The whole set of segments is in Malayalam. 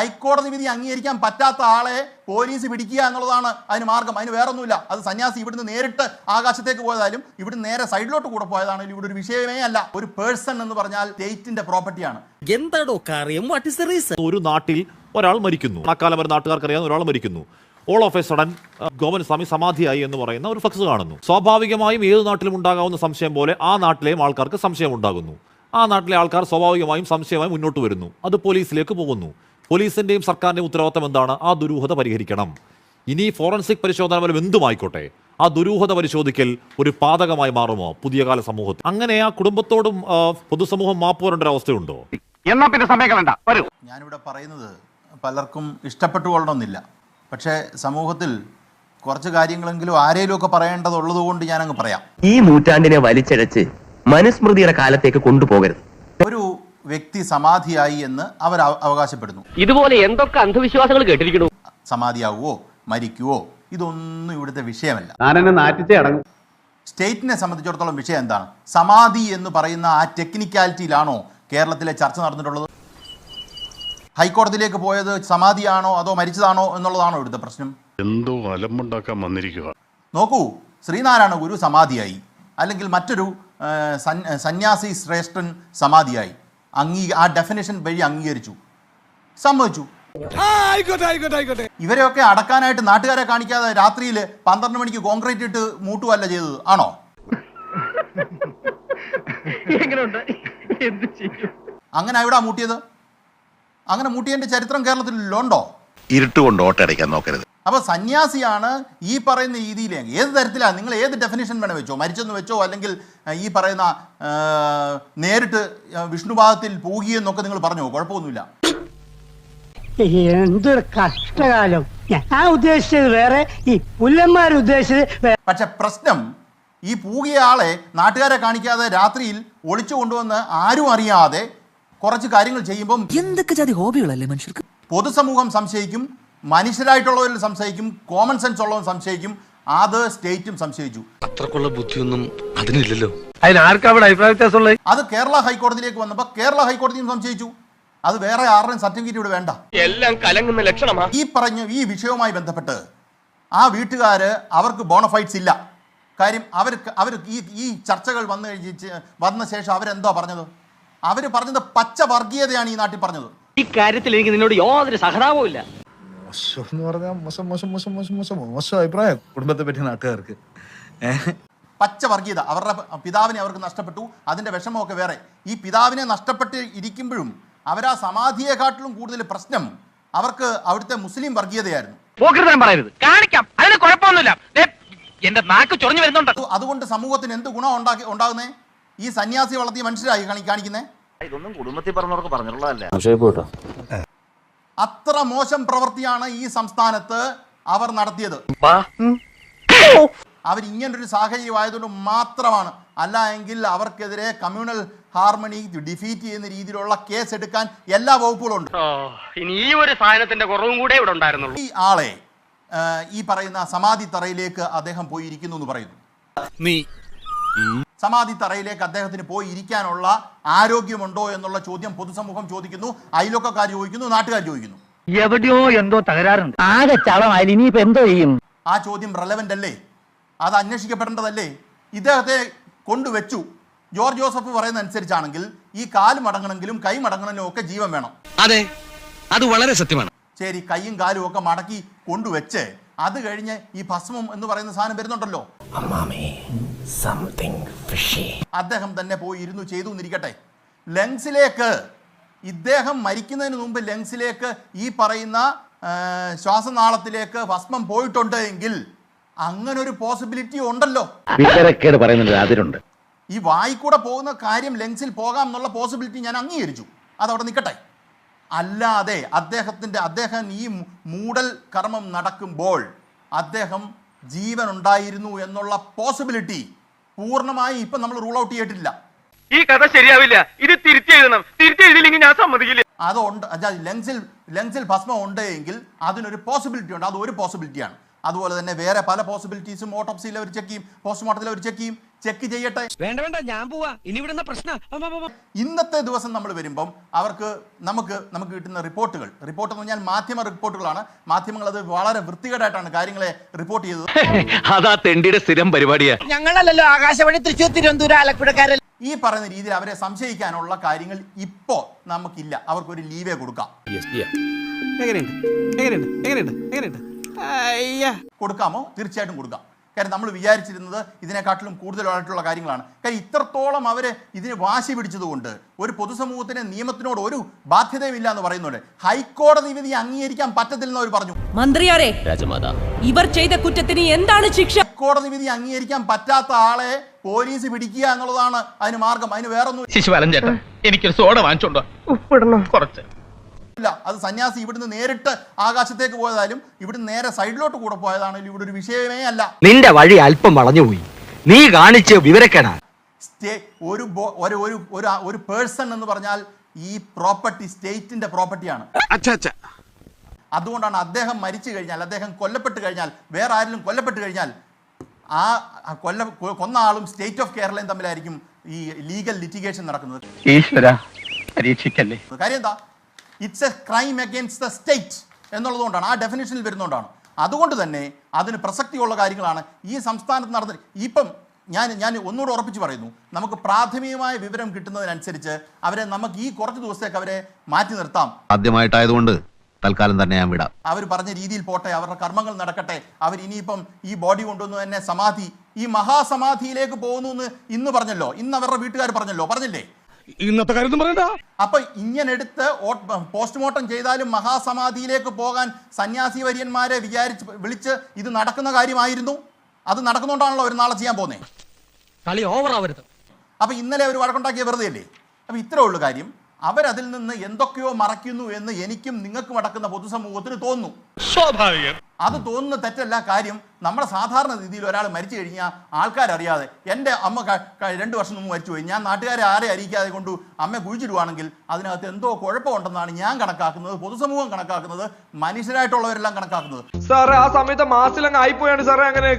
ഹൈക്കോടതി വിധി അംഗീകരിക്കാൻ പറ്റാത്ത ആളെ പോലീസ് പിടിക്കുക എന്നുള്ളതാണ് അതിന് മാർഗം. അതിന് വേറൊന്നുമില്ല. അത് സന്യാസി ഇവിടുന്ന് നേരിട്ട് ആകാശത്തേക്ക് പോയതായാലും ഇവിടുന്ന് നേരെ സൈഡിലോട്ട് കൂടെ പോയതാണെങ്കിലും ഇവിടെ ഒരു വിഷയമേ അല്ല. ഒരു പേഴ്സൺ എന്ന് പറഞ്ഞാൽ സ്റ്റേറ്റിന്റെ പ്രോപ്പർട്ടിയാണ്. എന്താടോ കാര്യം? വാട്ട് ഇസ് ദ റീസൺ ഒരു നാട്ടിൽ ഒരാൾ മരിക്കുന്നു. അക്കാലം വരെ നാട്ടുകാർക്ക് അറിയാവുന്ന ഒരാൾ മരിക്കുന്നു. ഓൾ ഓഫ് എ സഡൻ ഗോവൻ സ്വാമി സമാധിയായി എന്ന് പറയുന്ന ഒരു ഫ്ലക്സ് കാണുന്നു. സ്വാഭാവികമായും ഏത് നാട്ടിലും ഉണ്ടാകാവുന്ന സംശയം പോലെ ആ നാട്ടിലെയും ആൾക്കാർക്ക് സംശയം ഉണ്ടാകുന്നു. ആ നാട്ടിലെ ആൾക്കാർ സ്വാഭാവികമായും സംശയമായി മുന്നോട്ട് വരുന്നു. അത് പോലീസിലേക്ക് പോകുന്നു. പോലീസിന്റെയും സർക്കാരിന്റെയും ഉത്തരവാദിത്തം എന്താണ്? ആ ദുരൂഹത പരിഹരിക്കണം. ഇനി ഫോറൻസിക് പരിശോധന പോലും എന്തുമായിക്കോട്ടെ? ആ ദുരൂഹത പരിശോധിക്കൽ ഒരു പാതകമായി മാറുമോ പുതിയ കാല സമൂഹത്തിൽ? അങ്ങനെ ആ കുടുംബത്തോടും പൊതുസമൂഹം മാപ്പ് വരേണ്ട ഒരു അവസ്ഥയുണ്ടോ? എന്നാ പിന്നെ സമയം കളണ്ട വരൂ. ഞാനിവിടെ പറയുന്നത് പലർക്കും ഇഷ്ടപ്പെട്ടു കൊള്ളണമെന്നില്ല പക്ഷേ സമൂഹത്തിൽ കുറച്ച് കാര്യങ്ങളെങ്കിലും ആരേലുമൊക്കെ പറയേണ്ടതുള്ളത് കൊണ്ട് ഞാനങ്ങ് പറയാം. ഈ നൂറ്റാണ്ടിനെ വലിച്ചഴച്ച് മനുസ്മൃതിയുടെ കാലത്തേക്ക് കൊണ്ടുപോകരുത്. ഒരു വ്യക്തി സമാധിയായി എന്ന് അവർ അവകാശപ്പെടുന്നു. ഇതുപോലെ എന്തൊക്കെ അന്ധവിശ്വാസങ്ങൾ കേട്ടിരിക്കുന്നു? സമാധിയാവുമോ മരിക്കുവോ? ഇതൊന്നും ഇവിടുത്തെ വിഷയമല്ല. അടങ്ങും. സ്റ്റേറ്റിനെ സംബന്ധിച്ചിടത്തോളം വിഷയം എന്താണ്? സമാധി എന്ന് പറയുന്ന ആ ടെക്നിക്കാലിറ്റിയിലാണോ കേരളത്തിലെ ചർച്ച നടന്നിട്ടുള്ളത്? ഹൈക്കോടതിയിലേക്ക് പോയത് സമാധിയാണോ അതോ മരിച്ചതാണോ എന്നുള്ളതാണോ ഇവിടുത്തെ പ്രശ്നം? എന്തോ അലമ്പുണ്ടാക്കാൻ വന്നിരിക്കുക. നോക്കൂ ശ്രീനാരായണ ഗുരു സമാധിയായി. അല്ലെങ്കിൽ മറ്റൊരു സന്യാസി ശ്രേഷ്ഠൻ സമാധിയായി. അംഗീ ആ ഡെഫിനേഷൻ വഴി അംഗീകരിച്ചു. സമ്മതിച്ചു. ഇവരെയൊക്കെ അടക്കാനായിട്ട് നാട്ടുകാരെ കാണിക്കാതെ രാത്രിയിൽ പന്ത്രണ്ട് മണിക്ക് കോൺക്രീറ്റ് ഇട്ട് മൂട്ടുവല്ല ചെയ്തത്. ആണോ? എന്ത് ചെയ്യും? അങ്ങനെ എവിടാ മൂട്ടിയത്? അങ്ങനെ മൂട്ടിയതിന്റെ ചരിത്രം കേരളത്തിൽ ഉണ്ടോ? ഇരുട്ടുകൊണ്ട് ഓട്ടടിക്കാൻ നോക്കരുത്. അപ്പൊ സന്യാസിയാണ് ഈ പറയുന്ന രീതിയിൽ ഏത് തരത്തിലാണ് നിങ്ങൾ ഏത് ഡെഫിനേഷൻ വേണം വെച്ചോ? മരിച്ചെന്ന് വെച്ചോ? അല്ലെങ്കിൽ ഈ പറയുന്ന നേരിട്ട് വിഷ്ണുപാദത്തിൽ പോകിയെന്നൊക്കെ നിങ്ങൾ പറഞ്ഞോ? കുഴപ്പമൊന്നുമില്ല. എന്തൊരു കഷ്ടകാലം. ഞാൻ ഉദ്ദേശിച്ചത് വേറെ ഈ പുല്ലന്മാർ ഉദ്ദേശിച്ചത് പക്ഷെ പ്രശ്നം ഈ പൂകിയ ആളെ നാട്ടുകാരെ കാണിക്കാതെ രാത്രിയിൽ ഒളിച്ചു കൊണ്ടുവന്ന് ആരും അറിയാതെ കുറച്ച് കാര്യങ്ങൾ ചെയ്യുമ്പം എന്തൊക്കെ ജാതി ഹോബികളല്ലേ മനുഷ്യർക്ക്? പൊതുസമൂഹം സംശയിക്കും മനുഷ്യരായിട്ടുള്ളവരിൽ സംശയിക്കും കോമൺ സെൻസ് ഉള്ളവൻ സംശയിക്കും അത് സ്റ്റേറ്റും സംശയിച്ചു. അത്രക്കുള്ള ബുദ്ധിയൊന്നും അതിനില്ലല്ലോ. അത് കേരള ഹൈക്കോടതിയിലേക്ക് വന്നപ്പോൾ കേരള ഹൈക്കോടതിയും സംശയിച്ചു. അത് വേറെ ആരുടെയും സർട്ടിഫിക്കറ്റ് ഇവിടെ വേണ്ട. എല്ലാം കലങ്ങുന്ന ലക്ഷണമാണ് ഈ പറഞ്ഞ ഈ വിഷയവുമായി ബന്ധപ്പെട്ട് ആ വീട്ടുകാര് അവർക്ക് ബോണഫൈറ്റ്സ് ഇല്ല. കാര്യം അവർ അവർ ഈ ഈ ചർച്ചകൾ വന്നു കഴിഞ്ഞ് വന്ന ശേഷം അവരെന്തോ പറഞ്ഞത്? അവർ പറഞ്ഞത് പച്ച വർഗീയതയാണ് ഈ നാട്ടിൽ പറഞ്ഞത്. ഈ കാര്യത്തിൽ എനിക്ക് നിന്നോട് യാതൊരു സഹതാപവും ഇല്ല മോശം എന്ന് പറഞ്ഞാൽ മോശം മോശം മോശം മോശം മോശം മോശം അഭിപ്രായം കുടുംബത്തെ പറ്റി നാട്ടുകാർക്ക്. ഏഹ് പച്ച വർഗീയത. അവരുടെ പിതാവിനെ അവർക്ക് നഷ്ടപ്പെട്ടു. അതിന്റെ വിഷമമൊക്കെ വേറെ. ഈ പിതാവിനെ നഷ്ടപ്പെട്ട് ഇരിക്കുമ്പോഴും അവരാ സമാധിയെക്കാട്ടിലും കൂടുതൽ പ്രശ്നം അവർക്ക് അവിടുത്തെ മുസ്ലിം വർഗീയതയായിരുന്നു. പറയരുത്. കാണിക്കാം. അതിന് കുഴപ്പമൊന്നുമില്ല. ദേ, എന്റെ നാക്ക് ചൊറിഞ്ഞു വരുന്നുണ്ട്. അതുകൊണ്ട് സമൂഹത്തിന് എന്ത് ഗുണം ഉണ്ടാക്കി ഉണ്ടാകുന്നേ? ഈ സന്യാസി വളർത്തിയ മനുഷ്യരായി കാണി കാണിക്കുന്നേ? ഇതൊന്നും കുടുംബത്തിൽ പറഞ്ഞവർക്ക് പറഞ്ഞിട്ടുള്ളതല്ല? അത്ര മോശം പ്രവൃത്തിയാണ് ഈ സംസ്ഥാനത്ത് അവർ നടത്തിയത്. അവർ ഇങ്ങനൊരു സാഹചര്യം ആയതുകൊണ്ട് മാത്രമാണ്. അല്ല എങ്കിൽ അവർക്കെതിരെ കമ്മ്യൂണൽ ഹാർമണി ഡിഫീറ്റ് ചെയ്യുന്ന രീതിയിലുള്ള കേസ് എടുക്കാൻ എല്ലാ വകുപ്പുകളും ഉണ്ട് ഇനി ഈ ഒരു സാധനത്തിന്റെ കുറവും കൂടെ ഇവിടെ ഉണ്ടായിരുന്നുള്ളൂ. ഈ ആളെ ഈ പറയുന്ന സമാധി തറയിലേക്ക് അദ്ദേഹം പോയിരിക്കുന്നു എന്ന് പറയുന്നു. നീ സമാധി തറയിലേക്ക് അദ്ദേഹത്തിന് പോയി ഇരിക്കാനുള്ള ആരോഗ്യമുണ്ടോ എന്നുള്ള ചോദ്യം പൊതുസമൂഹം ചോദിക്കുന്നു. അയൽവക്കക്കാർ ചോദിക്കുന്നു നാട്ടുകാർ ചോദിക്കുന്നു. എവിടെയോ എന്തോ തകരാറുണ്ട്. ആകെ ചളമായി ഇനിയിപ്പോ എന്തോ ചെയ്യും? ആ ചോദ്യം റെലവെന്റ് അല്ലേ? അത് അന്വേഷിക്കപ്പെടേണ്ടതല്ലേ? ഇദ്ദേഹത്തെ കൊണ്ടുവച്ചു. ജോർജ് ജോസഫ് പറയുന്ന അനുസരിച്ചാണെങ്കിൽ ഈ കാൽ മടങ്ങണമെങ്കിലും കൈ മടങ്ങണമെങ്കിലും ഒക്കെ ജീവൻ വേണം. അതെ. അത് വളരെ സത്യമാണ്. ശരി കൈയും കാലും ഒക്കെ മടക്കി കൊണ്ടുവച്ച് അത് കഴിഞ്ഞ് ഈ ഭസ്മം എന്ന് പറയുന്ന സാധനം വരുന്നുണ്ടല്ലോ. അദ്ദേഹം തന്നെ പോയി ഇരുന്നു ചെയ്തു എന്നിരിക്കട്ടെ. ലങ്സിലേക്ക് ഇദ്ദേഹം മരിക്കുന്നതിന് മുമ്പ് ലങ്സിലേക്ക് ഈ പറയുന്ന ശ്വാസനാളത്തിലേക്ക് ഭസ്മം പോയിട്ടുണ്ട് എങ്കിൽ അങ്ങനെ ഒരു പോസിബിലിറ്റി ഉണ്ടല്ലോ അതിലുണ്ട് ഈ വായിക്കൂടെ പോകുന്ന കാര്യം ലങ്സിൽ പോകാം എന്നുള്ള പോസിബിലിറ്റി ഞാൻ അംഗീകരിച്ചു. അതവിടെ നിൽക്കട്ടെ. അല്ലാതെ അദ്ദേഹത്തിന്റെ അദ്ദേഹം ഈ മൂടൽ കർമ്മം നടക്കുമ്പോൾ അദ്ദേഹം ജീവൻ ഉണ്ടായിരുന്നു എന്നുള്ള പോസിബിലിറ്റി പൂർണമായി ഇപ്പൊ നമ്മൾ റൂൾ ഔട്ട് ചെയ്തിട്ടില്ല. ഈ കഥ ശരിയാവില്ല. ഇത് തിരുത്തി എഴുതില്ലെങ്കിൽ ഞാൻ സമ്മതിക്കില്ല. അതുണ്ട്. ലെങ്സിൽ ലെങ്സിൽ ഭസ്മം ഉണ്ട് എങ്കിൽ അതിനൊരു പോസിബിലിറ്റി ഉണ്ട്. അത് ഒരു പോസിബിലിറ്റിയാണ് അതുപോലെ തന്നെ വേറെ പല പോസിബിലിറ്റീസും ഓട്ടോപ്സിയിൽ അവർ ചെക്ക് ചെയ്യും. പോസ്റ്റ്മോർട്ടത്തിൽ അവർ ചെക്ക് ചെയ്യും. ചെക്ക് ചെയ്യട്ടെ. വേണ്ട വേണ്ട ഞാൻ പോവാ. ഇനി ഇവിടുന്ന പ്രശ്നം. ഇന്നത്തെ ദിവസം നമ്മൾ വരുമ്പം അവർക്ക് നമുക്ക് നമുക്ക് കിട്ടുന്ന റിപ്പോർട്ടുകൾ. റിപ്പോർട്ട് എന്ന് പറഞ്ഞാൽ മാധ്യമ റിപ്പോർട്ടുകളാണ്. മാധ്യമങ്ങൾ അത് വളരെ വൃത്തികേടായിട്ടാണ് കാര്യങ്ങളെ റിപ്പോർട്ട് ചെയ്തത്. അതാ തെണ്ടിയുടെ സ്ഥിരം പരിപാടിയാ. ഞങ്ങളല്ലല്ലോ ആകാശവാണി തൃശ്ശൂർ തിരുവനന്തപുരം ആലപ്പുഴക്കാരൻ ഈ പറയുന്ന രീതിയിൽ അവരെ സംശയിക്കാനുള്ള കാര്യങ്ങൾ ഇപ്പോ നമുക്കില്ല. അവർക്കൊരു ലീവേ കൊടുക്കാം. എങ്ങനെയുണ്ട്? എങ്ങനെയുണ്ട്? എങ്ങനെയുണ്ട്? എങ്ങനെയുണ്ട്? കൊടുക്കാമോ? തീർച്ചയായിട്ടും കൊടുക്കാം. കാര്യം നമ്മൾ വിചാരിച്ചിരുന്നത് ഇതിനെക്കാട്ടിലും കൂടുതലായിട്ടുള്ള കാര്യങ്ങളാണ്. കാര്യം ഇത്രത്തോളം അവർ ഇതിന് വാശി പിടിച്ചതുകൊണ്ട് ഒരു പൊതുസമൂഹത്തിന് നിയമത്തിനോട് ഒരു ബാധ്യതയുമില്ല എന്ന് പറയുന്നുണ്ട്. ഹൈക്കോടതി വിധി അംഗീകരിക്കാൻ പറ്റത്തില്ലെന്ന് അവർ പറഞ്ഞു. മന്ത്രിയാരെ ഇവർ ചെയ്ത കുറ്റത്തിന് എന്താണ് ശിക്ഷ? ഹൈക്കോടതി വിധി അംഗീകരിക്കാൻ പറ്റാത്ത ആളെ പോലീസ് പിടിക്കുക എന്നുള്ളതാണ് അതിന് മാർഗം. അതിന് വേറൊന്നും എനിക്കൊരു സോഡ വാങ്ങിച്ചോണ്ടോ ഉപ്പിടണം. കുറച്ച്. ഇല്ല അത് സന്യാസി ഇവിടുന്ന് നേരിട്ട് ആകാശത്തേക്ക് പോയതായാലും ഇവിടുന്ന് നേരെ സൈഡിലോട്ട് കൂടെ പോയതാണെങ്കിലും ഇവിടെ ഒരു വിഷയമേ അല്ല. നിന്റെ വഴി അല്പം വളഞ്ഞു പോയി. നീ കാണിച്ച് വിവരക്കേടാ. സ്റ്റേ ഒരു ബോ- ഒരു ഒരു ഒരു ഒരു പേഴ്സൺ എന്ന് പറഞ്ഞാൽ ഈ പ്രോപ്പർട്ടി സ്റ്റേറ്റിന്റെ പ്രോപ്പർട്ടിയാണ്. അതുകൊണ്ടാണ് അദ്ദേഹം മരിച്ചു കഴിഞ്ഞാൽ അദ്ദേഹം കൊല്ലപ്പെട്ട് കഴിഞ്ഞാൽ വേറെ ആരെങ്കിലും കൊല്ലപ്പെട്ട് കഴിഞ്ഞാൽ ആ ആ കൊല്ല കൊ- കൊന്ന ആളും സ്റ്റേറ്റ് ഓഫ് കേരളയും തമ്മിലായിരിക്കും ഈ ലീഗൽ ലിറ്റിഗേഷൻ നടക്കുന്നത്. ഈശ്വര പരീക്ഷിക്കല്ലേ? കാര്യം എന്താ? It's a crime against the state എന്നുള്ളതുകൊണ്ടാണ് ആ ഡെഫിനേഷനിൽ വരുന്നതുകൊണ്ടാണ്. അതുകൊണ്ട് തന്നെ അതിന് പ്രസക്തിയുള്ള കാര്യങ്ങളാണ് ഈ സംസ്ഥാനത്ത് നടന്ന ഇപ്പം ഞാൻ ഞാൻ ഒന്നുകൂടെ ഉറപ്പിച്ച് പറയുന്നു നമുക്ക് പ്രാഥമികമായ വിവരം കിട്ടുന്നതിനനുസരിച്ച് അവരെ നമുക്ക് ഈ കുറച്ച് ദിവസത്തേക്ക് അവരെ മാറ്റി നിർത്താം. ആദ്യമായിട്ടായതുകൊണ്ട് തൽക്കാലം തന്നെ ഞാൻ വിടാം. അവർ പറഞ്ഞ രീതിയിൽ പോട്ടെ അവരുടെ കർമ്മങ്ങൾ നടക്കട്ടെ അവർ ഇനിയിപ്പം ഈ ബോഡി കൊണ്ടുവന്ന് തന്നെ സമാധി ഈ മഹാസമാധിയിലേക്ക് പോകുന്നു എന്ന് ഇന്ന് പറഞ്ഞല്ലോ ഇന്ന് അവരുടെ വീട്ടുകാർ പറഞ്ഞല്ലോ പറഞ്ഞില്ലേ? ഇന്നത്തെ കാര്യം പറയണ്ട. അപ്പൊ ഇങ്ങനെ എടുത്ത് പോസ്റ്റ്മോർട്ടം ചെയ്താലും മഹാസമാധിയിലേക്ക് പോകാൻ സന്യാസി വര്യന്മാരെ വിചാരിച്ച് വിളിച്ച് ഇത് നടക്കുന്ന കാര്യമായിരുന്നു. അത് നടക്കുന്നോണ്ടാണല്ലോ ഒരു നാളെ ചെയ്യാൻ പോകുന്നത് കളി ഓവർ ആവരുത്. അപ്പൊ ഇന്നലെ അവർ വഴക്കുണ്ടാക്കിയ വെറുതെ അല്ലേ അപ്പൊ ഇത്രേ ഉള്ളൂ കാര്യം. അവരതിൽ നിന്ന് എന്തൊക്കെയോ മറയ്ക്കുന്നു എന്ന് എനിക്കും നിങ്ങൾക്കും അടക്കുന്ന പൊതുസമൂഹത്തിന് തോന്നുന്നു. സ്വാഭാവികം. അത് തോന്നുന്ന തെറ്റല്ല കാര്യം. നമ്മുടെ സാധാരണ രീതിയിൽ ഒരാൾ മരിച്ചു കഴിഞ്ഞാൽ ആൾക്കാരറിയാതെ എന്റെ അമ്മ രണ്ട് വർഷം മുമ്പ് മരിച്ചു പോയി. ഞാൻ നാട്ടുകാരെ ആരെ അറിയിക്കാതെ കൊണ്ട് അമ്മ കുഴിച്ചിടുവാണെങ്കിൽ അതിനകത്ത് എന്തോ കുഴപ്പമുണ്ടെന്നാണ് ഞാൻ കണക്കാക്കുന്നത് പൊതുസമൂഹം കണക്കാക്കുന്നത് മനുഷ്യരായിട്ടുള്ളവരെല്ലാം കണക്കാക്കുന്നത്. സാറേ ആ സമയത്ത് മാസിലങ്ങ് ആയിപ്പോയാണ് സാറേ അങ്ങനെ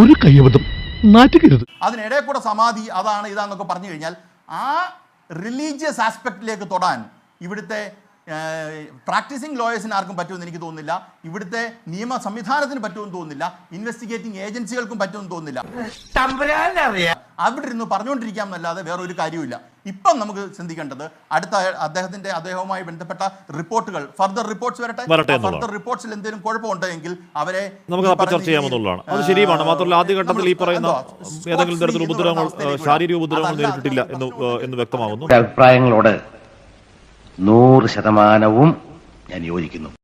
ഒരു കയ്യബദ്ധം നാറ്റുകരുത്. അതിനിടെ കൂടെ സമാധി അതാണ് ഇതാന്നൊക്കെ പറഞ്ഞു കഴിഞ്ഞാൽ ആ റിലീജിയസ് ആസ്പെക്റ്റിലേക്ക് തൊടാൻ ഇവിടുത്തെ പ്രാക്ടീസിങ് ലോയേഴ്സിന് ആർക്കും പറ്റുമെന്ന് എനിക്ക് തോന്നുന്നില്ല. ഇവിടുത്തെ നിയമ സംവിധാനത്തിന് പറ്റുമെന്ന് തോന്നുന്നില്ല. ഇൻവെസ്റ്റിഗേറ്റിംഗ് ഏജൻസികൾക്കും പറ്റുമെന്ന് തോന്നുന്നില്ല. അവിടെ ഇരുന്ന് പറഞ്ഞുകൊണ്ടിരിക്കാം എന്നല്ലാതെ വേറൊരു കാര്യമില്ല കാര്യവുമില്ല. ഇപ്പം നമുക്ക് ചിന്തിക്കേണ്ടത് അടുത്ത അദ്ദേഹത്തിന്റെ അദ്ദേഹവുമായി ബന്ധപ്പെട്ട റിപ്പോർട്ടുകൾ ഫർദർ റിപ്പോർട്ട്സ് വരട്ടെ? വരട്ടെ ഫർദർ റിപ്പോർട്ട്സിൽ എന്തെങ്കിലും കുഴപ്പമുണ്ടെങ്കിൽ അവരെ നമുക്ക് ചർച്ച ചെയ്യാമെന്നുള്ളതാണ് അത് ശരിയാണ് മാത്രമല്ല ആദ്യ ഘട്ടത്തിൽ ഈ പറയുന്ന ഏതെങ്കിലും തരത്തിലുള്ള ഉപദ്രവങ്ങൾ ശാരീരിക ഉപദ്രവങ്ങൾ നേരിട്ടിട്ടില്ല എന്ന് എന്ന് വ്യക്തമാകുന്നു അഭിപ്രായങ്ങളോട് നൂറ് ശതമാനവും ഞാൻ യോജിക്കുന്നു.